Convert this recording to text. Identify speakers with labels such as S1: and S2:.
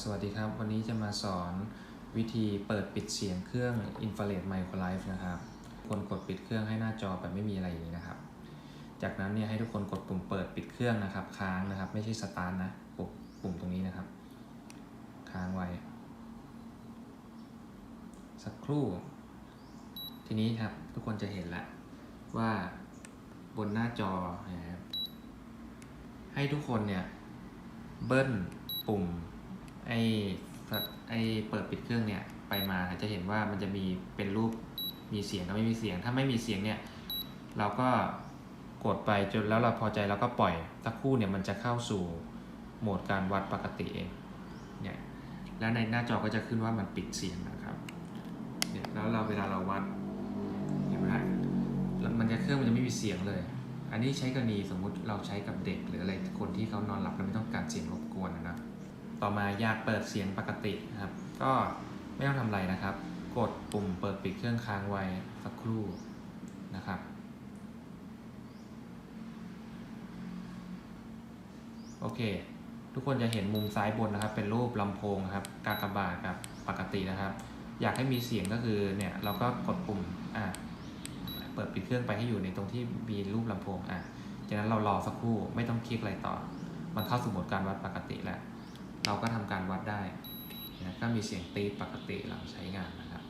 S1: สวัสดีครับ วันนี้จะมาสอนวิธีเปิดปิดเสียงเครื่อง Infrared Micro Life นะครับทุกคนกดปิดเครื่องให้หน้าจอแบบไม่มีอะไรอย่างนี้นะครับ จากนั้นเนี่ยให้ทุกคนกดปุ่มเปิดปิดเครื่องนะครับ ค้างนะครับ ไม่ใช่สตาร์ทนะปุ่มปุ่มตรงนี้นะครับ ค้างไว้ สักครู่ ทีนี้ครับทุกคนจะเห็นแล้วว่าบนหน้าจอนะครับให้ทุกคนเนี่ยเบิ้ลปุ่ม ไอ้ไอ้เปิดปิดเครื่องเนี่ยไปมาจะเห็นว่ามันจะมีเป็นรูปมีเสียงกับไม่มีเสียง ถ้าไม่มีเสียงเนี่ยเราก็กดไปจนแล้วเราพอใจเราก็ปล่อยสักคู่เนี่ยมันจะเข้าสู่โหมดการวัดปกติเองเนี่ยแล้วในหน้าจอก็จะขึ้นว่ามันปิดเสียงนะครับเนี่ยแล้วเราเวลาเราวัดเห็นไหมแล้วมันจะเครื่องมันจะไม่มีเสียงเลย อันนี้ใช้กรณีสมมุติเราใช้กับเด็กหรืออะไรคนที่เขานอนหลับแล้วไม่ต้องการเสียงรบกวนนะนะ ต่อมาอยากเปิดเสียงปกตินะครับ ก็ไม่ต้องทำอะไรนะครับ กดปุ่มเปิดปิดเครื่องค้างไว้สักครู่นะครับ โอเค ทุกคนจะเห็นมุมซ้ายบนนะครับ เป็นรูปลำโพงครับ กากบาทกับปกตินะครับ อยากให้มีเสียงก็คือเนี่ยเราก็กดปุ่มอ่าเปิดปิดเครื่องไปให้อยู่ในตรงที่มีรูปลำโพงอะจากนั้นเรารอสักครู่ไม่ต้องคลิกอะไรต่อ มันเข้าสู่โหมดการวัดปกติแล้ว เราก็ทำการวัดได้นะก็มีเสียงตีปกติหลังใช้งานนะครับ